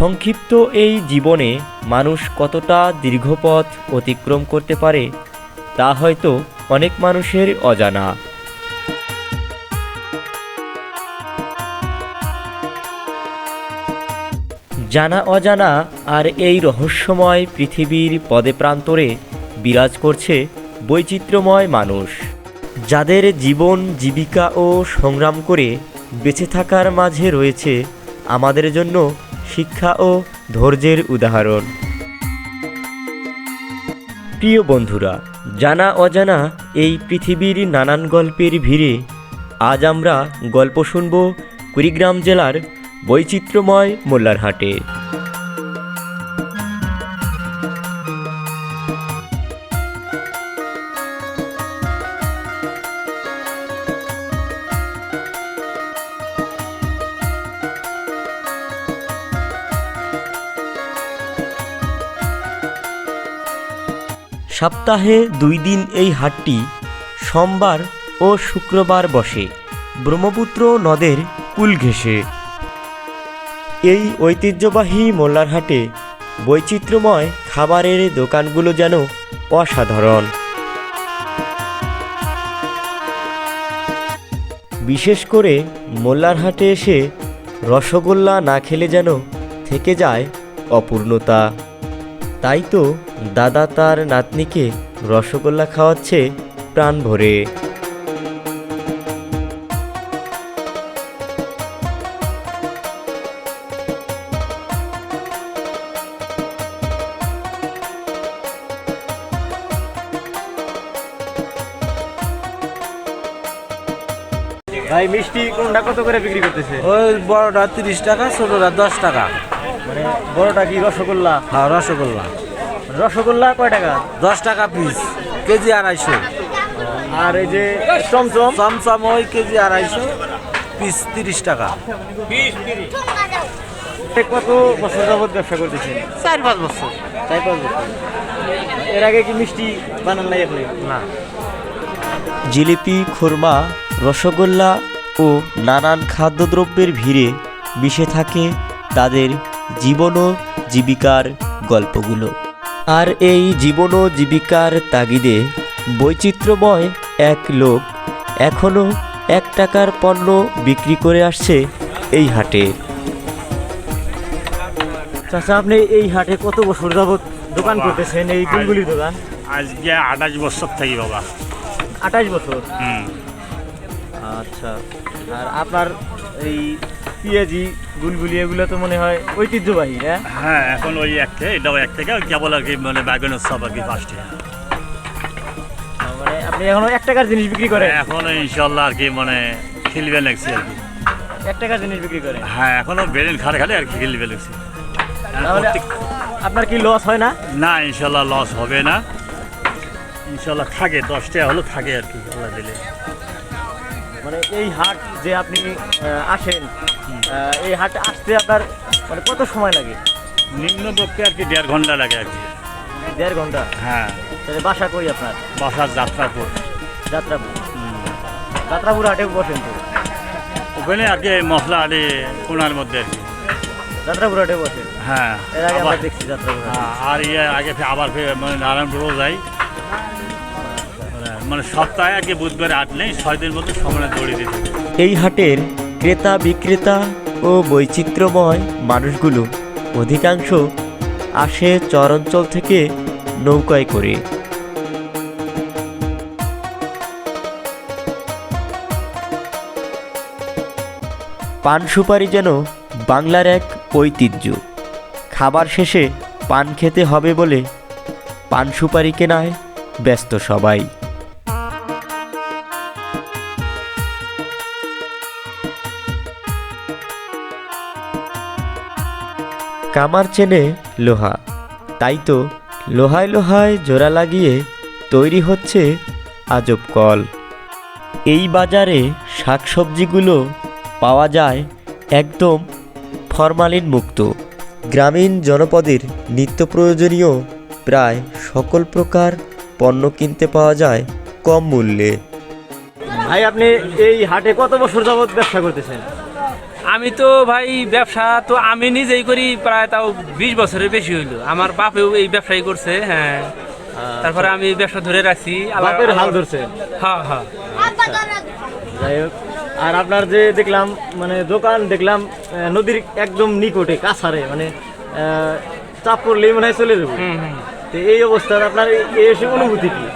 সংক্ষিপ্ত এই জীবনে মানুষ কতটা দীর্ঘপথ অতিক্রম করতে পারে, তা হয়তো অনেক মানুষের অজানা। জানা অজানা আর এই রহস্যময় পৃথিবীর পদে প্রান্তরে বিরাজ করছে বৈচিত্র্যময় মানুষ, যাদের জীবন, জীবিকা ও সংগ্রাম করে বেঁচে থাকার মাঝে রয়েছে আমাদের জন্য শিক্ষা ও ধৈর্যের উদাহরণ। প্রিয় বন্ধুরা, জানা অজানা এই পৃথিবীর নানান গল্পের ভিড়ে আজ আমরা গল্প শুনব কুড়িগ্রাম জেলার বৈচিত্র্যময় মোল্লারহাটে। সপ্তাহে দুই দিন এই হাটটি সোমবার ও শুক্রবার বসে। ব্রহ্মপুত্র নদের কুল ঘেঁষে। এই ঐতিহ্যবাহী মোল্লারহাটে বৈচিত্র্যময় খাবারের দোকানগুলো যেন অসাধারণ। বিশেষ করে মোল্লারহাটে এসে রসগোল্লা না খেলে যেন থেকে যায় অপূর্ণতা। তাই তো দাদা তার নাতনিকে রসগোল্লা খাওয়াচ্ছে প্রাণ ভরে। ভাই মিষ্টি কোনটা কত করে বিক্রি করতেছে? ওই বড়টা তিরিশ টাকা ছোটটা দশ টাকা। মানে বড়টা কি রসগোল্লা? হ্যাঁ রসগোল্লা। রসগোল্লা কয় টাকা? দশ টাকা পিস কেজি আড়াইশো। আর এই যে চমচম? চমচম ওই কেজি আড়াইশো পিস তিরিশ টাকা। কত বছর যাবত ব্যবসা করতেছেন? চার পাঁচ বছর। তাই পাঁচ বছর। এর আগে কি মিষ্টি বানান নাই আপনি না। জিলিপি খুরমা রসগোল্লা ও নানান খাদ্যদ্রব্যের ভিড়ে মিশে থাকে তাদের জীবন ও জীবিকার গল্পগুলো। আর এই জীবন ও জীবিকার তাগিদে বৈচিত্র্যময় এক লোক এখনও এক টাকার পণ্য বিক্রি করে আসছে এই হাটে। চাচা আপনি এই হাটে কত বছর যাবত দোকান করতেছেন? এই গুলগুলির দোকান? আজকে আঠাশ বছর থাকি বাবা। আঠাশ বছর? হুম। আচ্ছা। আর আপনার এই পিঁয়াজি গুলগুলি এগুলো তো মনে হয় ঐতিহ্যবাহী হ্যাঁ? হ্যাঁ এখন ওই এক থেকে এটাও এক থেকে কেবল আর কি মানে ব্যাগন উৎসব আর কি ফার্স্টে মানে আপনি এখনও এক টাকার জিনিস বিক্রি করেন? এখন ইনশাল্লাহ আর কি মানে খেলবে লাগছে আর কি। এক টাকার জিনিস বিক্রি করেন? হ্যাঁ এখনও বেরেন খালে খালে আর কি খেলবে লাগছে। আপনার কি লস হয় না? না ইনশাল্লাহ লস হবে না। ইনশাল্লাহ থাকে দশটা হলেও থাকে আর কি আল্লাহ দিলে। মানে এই হাট যে আপনি আসেন এই হাটে আসতে আপনার মানে কত সময় লাগে? নিম্ন পক্ষে আর কি দেড় ঘণ্টা লাগে আর কি। দেড় ঘণ্টা? হ্যাঁ। তাহলে বাসা কই আপনার? বাসার যাত্রাপুর। যাত্রাপুর। যাত্রাপুর হাটে বসেন তো? ওখানে আর কি মশলা আলি কোনার মধ্যে আর কি। যাত্রাপুর হাটে বসেন? হ্যাঁ। এর আগে আমরা দেখছি যাত্রাপুর হ্যাঁ, আর ইয়ে আগে আবার ফে- মানে নারায়ণপুরও যাই। মানে- সপ্তাহে আগে বুধবার হাট নেই, ছয় দিন মধ্যে সময় দৌড়ে দিতে এই হাটের ক্রেতা, বিক্রেতা ও বৈচিত্র্যময় মানুষগুলো অধিকাংশ আসে চরাঞ্চল থেকে নৌকায় করে। পান সুপারি যেন বাংলার এক ঐতিহ্য। খাবার শেষে পান খেতে হবে বলে পান সুপারি কেনায় ব্যস্ত সবাই। কামার চেনে লোহা। তাই তো লোহায় লোহায় জোড়া লাগিয়ে তৈরি হচ্ছে আজব কল। এই বাজারে শাকসবজিগুলো পাওয়া যায় একদম ফরমালিন মুক্ত। গ্রামীণ জনপদের নিত্য প্রয়োজনীয় প্রায় সকল প্রকার পণ্য কিনতে পাওয়া যায় কম মূল্যে। ভাই, আপনি এই হাটে কত বছর যাবত ব্যবসা করতেছেন? আমি তো ভাই ব্যবসা তো আমি নিজেই করি প্রায় তাও বিশ বছরের বেশি হইল। আমার বাপেও এই ব্যবসাই করছে হ্যাঁ। তারপরে আমি ব্যবসা ধরে রাখছি। আল্লাহ- বাপের হাল ধরছেন হ্যাঁ হ্যাঁ। যাই হোক আর আপনার যে দেখলাম মানে দোকান দেখলাম নদীর একদম নিকটে কাছারে মানে চাপ পড়লেই মনে হয় চলে যাব। তো এই অবস্থার আপনার এসে অনুভূতি কি?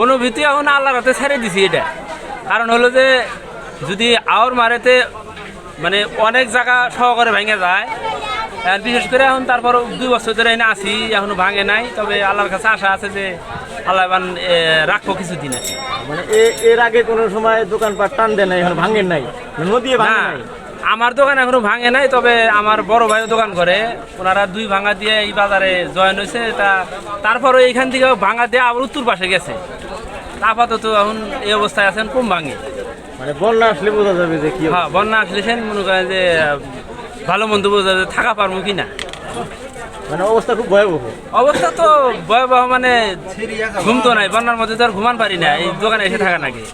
অনুভূতি এখন আল্লাহর হাতে ছেড়ে দিছি এটা। কারণ হলো যে যদি আওর মারেতে মানে অনেক জায়গা সহকারে ভেঙে যায়। আর বিশেষ করে এখন তারপর দুই বছর ধরে এনে আসি এখনও ভাঙে নাই। তবে আল্লাহর কাছে আশা আছে যে আল্লাহ এবার রাখব কিছুদিন। আছে মানে এর আগে কোনো সময় দোকানপাট টান দেয় নাই এখন ভাঙেন নাই? নদী ভাঙে নাই? আমার দোকান এখনও ভাঙে নাই তবে আমার বড় ভাইও দোকান করে। ওনারা দুই ভাঙা দিয়ে এই বাজারে জয়েন হয়েছে। তা তারপরে এইখান থেকে ভাঙা দিয়ে আবার উত্তর পাশে গেছে। তা আপাতত এখন এই অবস্থায় আছেন কম ভাঙে। মানে বন্যা আসলে বোঝা যাবে যে কি হ্যাঁ বন্যা আসলে সেন মনে করেন যে ভালো মন্দ বোঝা যায়, থাকা পারব কি না। মানে অবস্থা খুব ভয়াবহ। অবস্থা তো ভয়াবহ মানে ঘুম তো নাই বন্যার মধ্যে তো আর ঘুমান পারি না এই দোকানে এসে থাকা নাকি।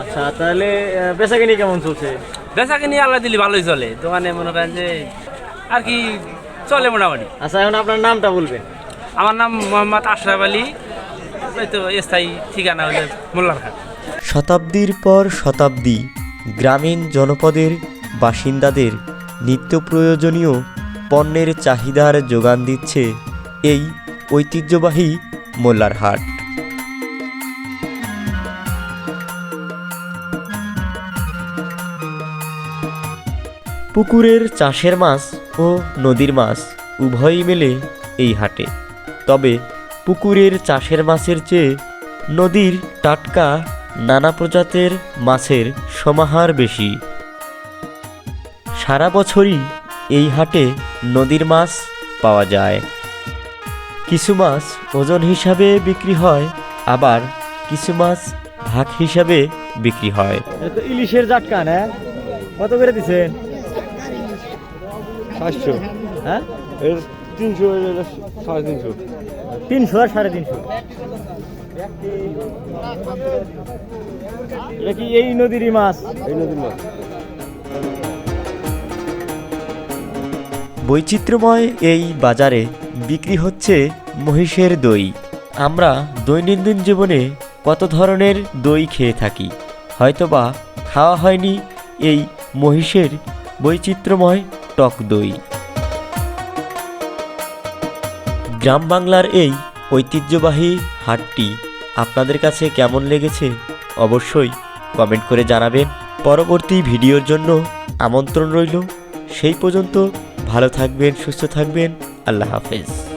আচ্ছা তাহলে বেচা কিনি কেমন চলছে? বেচা কিনি আল্লাহ দিলি ভালোই চলে দোকানে মনে করেন যে আর কি চলে মোটামুটি। আচ্ছা এখন আপনার নামটা বলবেন। আমার নাম মোহাম্মদ আশরাফ আলী এই তো স্থায়ী ঠিকানা হলে মোল্লারঘাট শতাব্দীর পর শতাব্দী গ্রামীণ জনপদের বাসিন্দাদের নিত্য প্রয়োজনীয় পণ্যের চাহিদার যোগান দিচ্ছে এই ঐতিহ্যবাহী মোল্লার হাট। পুকুরের চাষের মাছ ও নদীর মাছ উভয়ই মেলে এই হাটে। তবে পুকুরের চাষের মাছের চেয়ে নদীর টাটকা নানা প্রজাতের মাছের সমাহার বেশি। সারা বছরই এই হাটে নদীর মাছ পাওয়া যায়। কিছু মাছ ওজন হিসাবে বিক্রি হয় আবার কিছু মাছ ভাগ হিসাবে বিক্রি হয়। ইলিশের জাটকা না? কত করে দিছেন? সাতশো হ্যাঁ? তিনশো সাড়ে তিনশো। তিনশো আর সাড়ে তিনশো। এটা কি এই নদীরই মাছ? এই নদীর মাছ। বৈচিত্র্যময় এই বাজারে বিক্রি হচ্ছে মহিষের দই। আমরা দৈনন্দিন জীবনে কত ধরনের দই খেয়ে থাকি? হয়তোবা খাওয়া হয়নি এই মহিষের বৈচিত্র্যময় টক দই। গ্রাম বাংলার এই ঐতিহ্যবাহী হাটটি আপনাদের কাছে কেমন লেগেছে অবশ্যই কমেন্ট করে জানাবেন। পরবর্তী ভিডিওর জন্য আমন্ত্রণ রইল। সেই পর্যন্ত ভালো থাকবেন, সুস্থ থাকবেন। আল্লাহ হাফেজ।